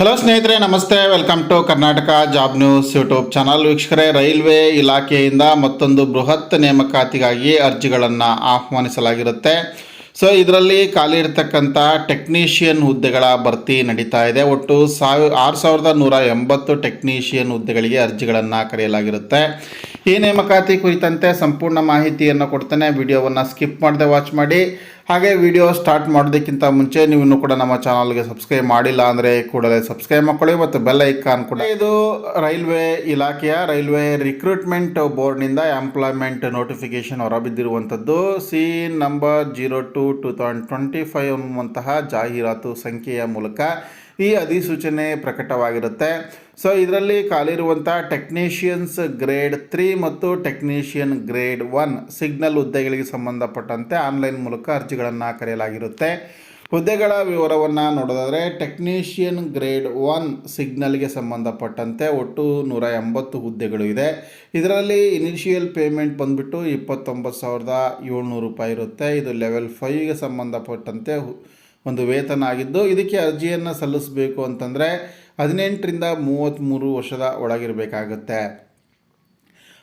Hello ಸ್ನೇಹಿತರೆ, ನಮಸ್ತೆ. Welcome to Karnataka job news YouTube channel ವೀಕ್ಷಕರೇ, ರೈಲ್ವೆ ಇಲಾಖೆಯಿಂದ ಮತ್ತೊಂದು ಬೃಹತ್ ನೇಮಕಾತಿಗಾಗಿ ಅರ್ಜಿಗಳನ್ನು ಆಹ್ವಾನಿಸಲಾಗಿರುತ್ತೆ. ಸೊ ಇದರಲ್ಲಿ ಖಾಲಿ ಇರತಕ್ಕಂಥ ಟೆಕ್ನಿಷಿಯನ್ ಹುದ್ದೆಗಳ ಭರ್ತಿ ನಡೀತಾ ಇದೆ. ಒಟ್ಟು ಸಾವಿರ ಆರು ಸಾವಿರದ ನೂರ ಎಂಬತ್ತು ಟೆಕ್ನಿಷಿಯನ್ ಹುದ್ದೆಗಳಿಗೆ ಅರ್ಜಿಗಳನ್ನು ಕರೆಯಲಾಗಿರುತ್ತೆ. ಈ ನೇಮಕಾತಿ ಕುರಿತಂತೆ ಸಂಪೂರ್ಣ ಮಾಹಿತಿಯನ್ನು ಕೊಡ್ತೇನೆ. ವಿಡಿಯೋವನ್ನು ಸ್ಕಿಪ್ ಮಾಡದೆ ವಾಚ್ ಮಾಡಿ. ಹಾಗೆ ವಿಡಿಯೋ ಸ್ಟಾರ್ಟ್ ಮಾಡೋದಕ್ಕಿಂತ ಮುಂಚೆ ನೀವು ಕೂಡ ನಮ್ಮ ಚಾನಲ್ಗೆ ಸಬ್ಸ್ಕ್ರೈಬ್ ಮಾಡಿಲ್ಲ ಅಂದರೆ ಕೂಡಲೇ ಸಬ್ಸ್ಕ್ರೈಬ್ ಮಾಡ್ಕೊಳ್ಳಿ ಮತ್ತು ಬೆಲ್ ಐಕಾನ್ ಕೂಡ. ಇದು ರೈಲ್ವೆ ಇಲಾಖೆಯ ರೈಲ್ವೆ ರಿಕ್ರೂಟ್ಮೆಂಟ್ ಬೋರ್ಡ್ನಿಂದ employment notification ಹೊರಬಿದ್ದಿರುವಂಥದ್ದು. C number zero two two thousand twenty five ಅನ್ನುವಂತಹ ಜಾಹೀರಾತು ಸಂಖ್ಯೆಯ ಮೂಲಕ ಈ ಅಧಿಸೂಚನೆ ಪ್ರಕಟವಾಗಿರುತ್ತೆ. ಸೊ ಇದರಲ್ಲಿ ಖಾಲಿರುವಂಥ ಟೆಕ್ನಿಷಿಯನ್ಸ್ ಗ್ರೇಡ್ ತ್ರೀ ಮತ್ತು ಟೆಕ್ನಿಷಿಯನ್ ಗ್ರೇಡ್ ಒನ್ ಸಿಗ್ನಲ್ ಹುದ್ದೆಗಳಿಗೆ ಸಂಬಂಧಪಟ್ಟಂತೆ ಆನ್ಲೈನ್ ಮೂಲಕ ಅರ್ಜಿಗಳನ್ನು ಕರೆಯಲಾಗಿರುತ್ತೆ. ಹುದ್ದೆಗಳ ವಿವರವನ್ನು ನೋಡೋದಾದರೆ ಟೆಕ್ನಿಷಿಯನ್ ಗ್ರೇಡ್ ಒನ್ ಸಿಗ್ನಲ್ಗೆ ಸಂಬಂಧಪಟ್ಟಂತೆ ಒಟ್ಟು ನೂರ ಎಂಬತ್ತು ಹುದ್ದೆಗಳು ಇದೆ. ಇದರಲ್ಲಿ ಇನಿಷಿಯಲ್ ಪೇಮೆಂಟ್ ಬಂದುಬಿಟ್ಟು ಇಪ್ಪತ್ತೊಂಬತ್ತು ಸಾವಿರದ ಏಳ್ನೂರು ರೂಪಾಯಿ ಇರುತ್ತೆ. ಇದು ಲೆವೆಲ್ ಫೈವ್ಗೆ ಸಂಬಂಧಪಟ್ಟಂತೆ ಒಂದು ವೇತನ ಆಗಿದ್ದು ಇದಕ್ಕೆ ಅರ್ಜಿಯನ್ನು ಸಲ್ಲಿಸಬೇಕು ಅಂತಂದರೆ ಹದಿನೆಂಟರಿಂದ ಮೂವತ್ತ್ಮೂರು ವರ್ಷದ ಒಳಗಿರಬೇಕಾಗುತ್ತೆ.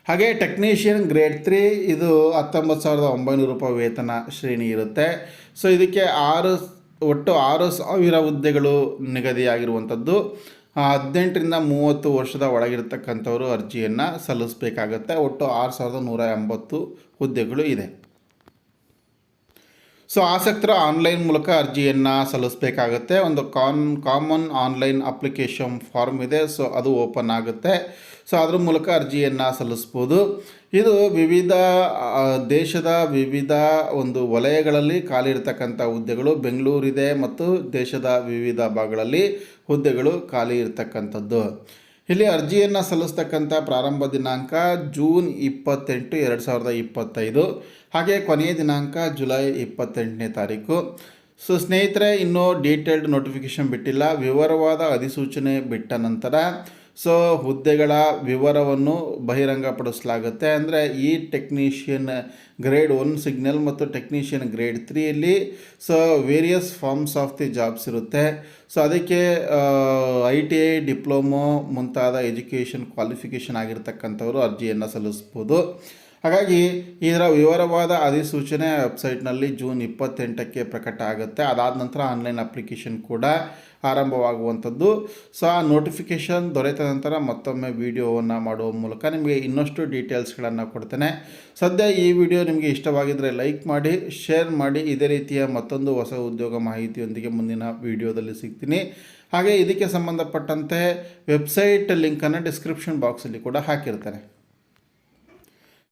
ಹಾಗೆ ಟೆಕ್ನಿಷಿಯನ್ ಗ್ರೇಡ್ ತ್ರೀ ಇದು ಹತ್ತೊಂಬತ್ತು ಸಾವಿರದ ಒಂಬೈನೂರು ರೂಪಾಯಿ ವೇತನ ಶ್ರೇಣಿ ಇರುತ್ತೆ. ಸೊ ಇದಕ್ಕೆ ಆರು ಒಟ್ಟು ಆರು ಸಾವಿರ ಹುದ್ದೆಗಳು ನಿಗದಿಯಾಗಿರುವಂಥದ್ದು. ಹದಿನೆಂಟರಿಂದ ಮೂವತ್ತು ವರ್ಷದ ಒಳಗಿರ್ತಕ್ಕಂಥವರು ಅರ್ಜಿಯನ್ನು ಸಲ್ಲಿಸಬೇಕಾಗತ್ತೆ. ಒಟ್ಟು ಆರು ಸಾವಿರದ ನೂರ ಎಂಬತ್ತು ಹುದ್ದೆಗಳು ಇದೆ. ಸೊ ಆಸಕ್ತರು ಆನ್ಲೈನ್ ಮೂಲಕ ಅರ್ಜಿಯನ್ನು ಸಲ್ಲಿಸಬೇಕಾಗುತ್ತೆ. ಒಂದು ಕಾನ್ ಕಾಮನ್ ಆನ್ಲೈನ್ ಅಪ್ಲಿಕೇಶನ್ ಫಾರ್ಮ್ ಇದೆ. ಸೊ ಅದು ಓಪನ್ ಆಗುತ್ತೆ. ಸೊ ಅದ್ರ ಮೂಲಕ ಅರ್ಜಿಯನ್ನು ಸಲ್ಲಿಸ್ಬೋದು. ಇದು ವಿವಿಧ ದೇಶದ ವಿವಿಧ ಒಂದು ವಲಯಗಳಲ್ಲಿ ಖಾಲಿ ಇರತಕ್ಕಂಥ ಹುದ್ದೆಗಳು, ಬೆಂಗಳೂರಿದೆ ಮತ್ತು ದೇಶದ ವಿವಿಧ ಭಾಗಗಳಲ್ಲಿ ಹುದ್ದೆಗಳು ಖಾಲಿ ಇರತಕ್ಕಂಥದ್ದು. ಇಲ್ಲಿ ಅರ್ಜಿಯನ್ನು ಸಲ್ಲಿಸ್ತಕ್ಕಂಥ ಪ್ರಾರಂಭ ದಿನಾಂಕ ಜೂನ್ ಇಪ್ಪತ್ತೆಂಟು ಎರಡು ಸಾವಿರದ ಇಪ್ಪತ್ತೈದು, ಹಾಗೆ ಕೊನೆಯ ದಿನಾಂಕ ಜುಲೈ ಇಪ್ಪತ್ತೆಂಟನೇ ತಾರೀಕು. ಸೊ ಸ್ನೇಹಿತರೆ, ಇನ್ನೂ ಡೀಟೇಲ್ಡ್ ನೋಟಿಫಿಕೇಷನ್ ಬಿಟ್ಟಿಲ್ಲ. ವಿವರವಾದ ಅಧಿಸೂಚನೆ ಬಿಟ್ಟ ನಂತರ ಸೊ ಹುದ್ದೆಗಳ ವಿವರವನ್ನು ಬಹಿರಂಗಪಡಿಸಲಾಗುತ್ತೆ. ಅಂದರೆ ಈ ಟೆಕ್ನಿಷಿಯನ್ ಗ್ರೇಡ್ ಒನ್ ಸಿಗ್ನಲ್ ಮತ್ತು technician grade ತ್ರೀಯಲ್ಲಿ so various forms of the jobs ಇರುತ್ತೆ. ಸೊ ಅದಕ್ಕೆ ಐ ಟಿ ಐ ಡಿಪ್ಲೊಮೊ ಮುಂತಾದ ಎಜುಕೇಷನ್ ಕ್ವಾಲಿಫಿಕೇಷನ್ ಆಗಿರ್ತಕ್ಕಂಥವರು ಅರ್ಜಿಯನ್ನು ಸಲ್ಲಿಸ್ಬೋದು. ಹಾಗಾಗಿ ಇದರ ವಿವರವಾದ ಅಧಿಸೂಚನೆ ವೆಬ್ಸೈಟ್ನಲ್ಲಿ ಜೂನ್ ಇಪ್ಪತ್ತೆಂಟಕ್ಕೆ ಪ್ರಕಟ ಆಗುತ್ತೆ. ಅದಾದ ನಂತರ ಆನ್ಲೈನ್ ಅಪ್ಲಿಕೇಶನ್ ಕೂಡ ಆರಂಭವಾಗುವಂಥದ್ದು. ಸೊ, ಆ ನೋಟಿಫಿಕೇಷನ್ ದೊರೆತ ನಂತರ ಮತ್ತೊಮ್ಮೆ ವಿಡಿಯೋವನ್ನು ಮಾಡುವ ಮೂಲಕ ನಿಮಗೆ ಇನ್ನಷ್ಟು ಡೀಟೇಲ್ಸ್ಗಳನ್ನು ಕೊಡ್ತೇನೆ. ಸದ್ಯ ಈ ವಿಡಿಯೋ ನಿಮಗೆ ಇಷ್ಟವಾಗಿದ್ದರೆ ಲೈಕ್ ಮಾಡಿ, ಶೇರ್ ಮಾಡಿ. ಇದೇ ರೀತಿಯ ಮತ್ತೊಂದು ಹೊಸ ಉದ್ಯೋಗ ಮಾಹಿತಿಯೊಂದಿಗೆ ಮುಂದಿನ ವಿಡಿಯೋದಲ್ಲಿ ಸಿಗ್ತೀನಿ. ಹಾಗೆ ಇದಕ್ಕೆ ಸಂಬಂಧಪಟ್ಟಂತೆ ವೆಬ್ಸೈಟ್ ಲಿಂಕನ್ನು ಡಿಸ್ಕ್ರಿಪ್ಷನ್ ಬಾಕ್ಸಲ್ಲಿ ಕೂಡ ಹಾಕಿರ್ತಾರೆ